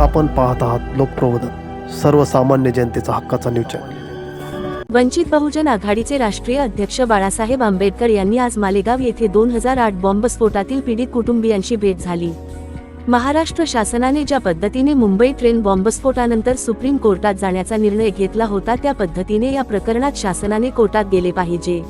आपण पाहत आहात लोकप्रबोधन सर्वसामान्य जनतेचा हक्काचा न्यूज चॅनल वंचित बहुजन आघाडीचे राष्ट्रीय अध्यक्ष बाळासाहेब आंबेडकर यांनी आज मालेगाव येथे दोन हजार आठ बॉम्बस्फोटातील पीडित कुटुंबियांशी भेट झाली. महाराष्ट्र शासनाने ज्या पद्धतीने मुंबई ट्रेन बॉम्बस्फोटानंतर सुप्रीम कोर्टात जाण्याचा निर्णय घेतला होता त्या पद्धतीने या प्रकरणात शासनाने कोर्टात गेले पाहिजे.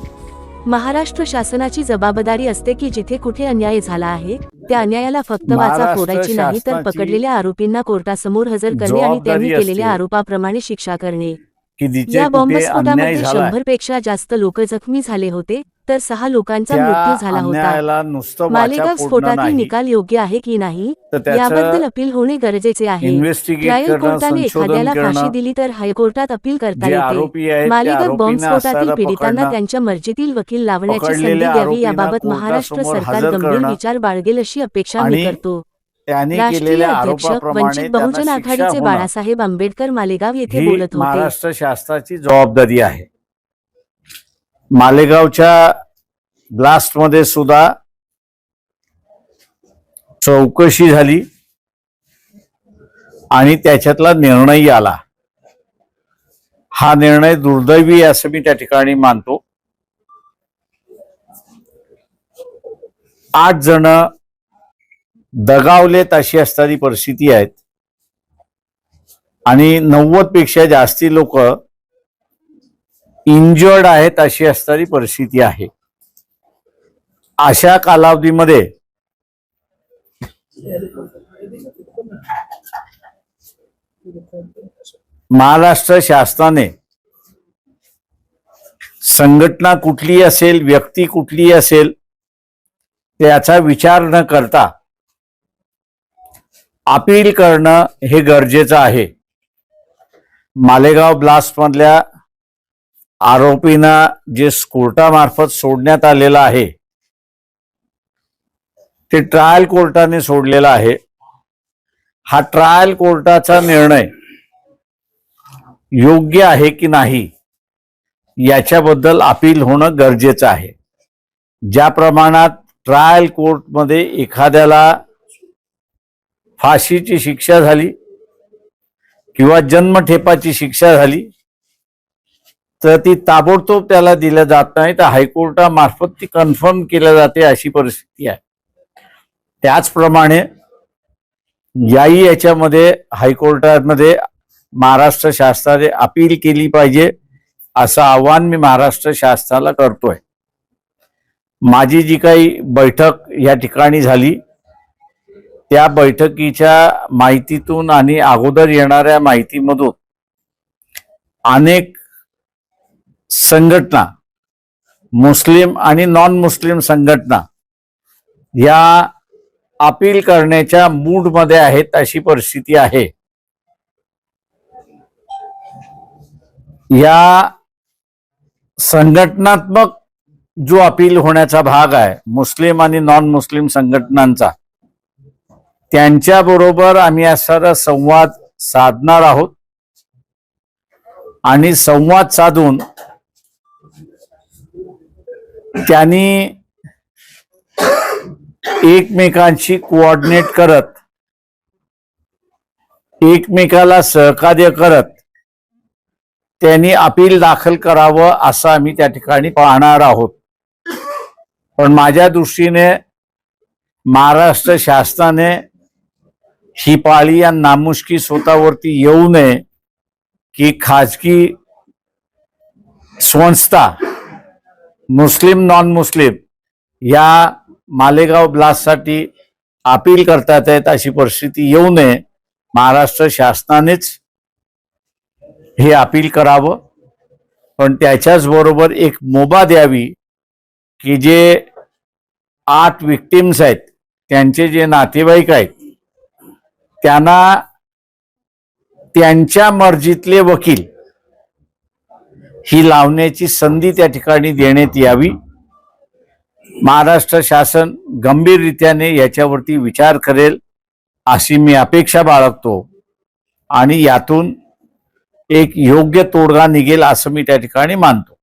महाराष्ट्र शासनाची जबाबदारी असते की जिथे कुठे अन्याय झाला आहे त्या अन्यायाला फक्त वाचा फोडायची नाही तर पकडलेल्या आरोपींना कोर्टासमोर हजर करणे आणि त्यांनी केलेल्या. आरोपाप्रमाणे शिक्षा करणे की जिथे या बॉम्बस्फोटामध्ये शंभरपेक्षा जास्त लोक जखमी झाले होते तर सहा लोकांचा त्या मृत्यू झाला होता. मालेगाव स्फोटातील निकाल योग्य आहे की नाही याबद्दल अपील होणे गरजेचे आहे. ट्रायल कोर्टाने एखाद्याला फाशी दिली तर हायकोर्टात अपील करता येते. मालेगाव बॉम्ब आरोपींना स्फोटातील असताना पीडितांना त्यांच्या मर्जीतील वकील लावण्याची संधी द्यावी याबाबत महाराष्ट्र सरकार गंभीर विचार बाळगेल अशी अपेक्षा मी करतो. त्यांनी केलेल्या आरोपाप्रमाणे बहुजन आघाडीचे बाळासाहेब आंबेडकर मालेगाव येथे बोलत होते. महाराष्ट्र शासनाची जबाबदारी आहे. मालेगावच्या ब्लास्टमध्ये सुद्धा चौकशी झाली आणि त्याच्यातला निर्णय आला. हा निर्णय दुर्दैवी असं मी त्या ठिकाणी मानतो. आठ जण दगावलेत अशी असणारी परिस्थिती आहेत. आणि नव्वदपेक्षा जास्ती लोक इंजर्ड आहेत अशी असणारी परिस्थिती आहे. अशा कालावधीमध्ये महाराष्ट्र शासनाने संघटना कुठली असेल व्यक्ती कुठली असेल त्याचा विचार न करता अपील करणं हे गरजेचं आहे. मालेगाव ब्लास्टमधल्या आरोपींना जे कोर्टामार्फत सोडण्यात आलेलं आहे ते ट्रायल कोर्टाने सोडलेलं आहे. हा ट्रायल कोर्टाचा निर्णय योग्य आहे की नाही याच्याबद्दल अपील होणं गरजेचं आहे. ज्या प्रमाणात ट्रायल कोर्टमध्ये एखाद्याला फाशीची शिक्षा झाली किंवा जन्मठेपाची शिक्षा झाली तर ती ताबडतोब त्याला दिल्या जात नाही तर हायकोर्टामार्फत ती कन्फर्म केल्या जाते अशी परिस्थिती आहे. त्याचप्रमाणे याही याच्यामध्ये हायकोर्टामध्ये महाराष्ट्र शासनाने अपील केली पाहिजे असं आव्हान मी महाराष्ट्र शासनाला करतोय. माझी जी काही बैठक या ठिकाणी झाली त्या बैठकीच्या माहितीतून आणि अगोदर येणाऱ्या माहितीमधून अनेक संघटना मुस्लिम आणि नॉन मुस्लिम संघटना या अपील करण्याच्या मूडमध्ये आहेत अशी परिस्थिती आहे. या संघटनात्मक जो अपील होण्याचा भाग आहे मुस्लिम आणि नॉन मुस्लिम संघटनांचा त्यांच्या बरोबर आम्ही असा संवाद साधणार आहोत. आणि संवाद साधून त्यांनी एकमेकांशी कोऑर्डिनेट करत एकमेकाला सहकार्य करत त्यांनी अपील दाखल करावं असं आम्ही त्या ठिकाणी पाहणार आहोत. पण माझ्या दृष्टीने महाराष्ट्र शासनाने ही पाळी या नामुष्की स्वतःवरती येऊ नये की खाजगी संस्था मुस्लिम नॉन मुस्लिम या मालेगाव ब्लास्टसाठी अपील करतात आहेत अशी परिस्थिती येऊ नये. महाराष्ट्र शासनानेच हे अपील करावं. पण त्याच्याच बरोबर एक मोबा द्यावी की जे आठ विक्टिम्स आहेत त्यांचे जे नातेवाईक आहेत त्यांना त्यांच्या मर्जीतले वकील ही लावण्याची संधी त्या ठिकाणी देण्यात यावी. महाराष्ट्र शासन गंभीररित्याने याच्यावरती विचार करेल अशी मी अपेक्षा बाळगतो आणि यातून एक योग्य तोडगा निघेल असं मी त्या ठिकाणी मानतो.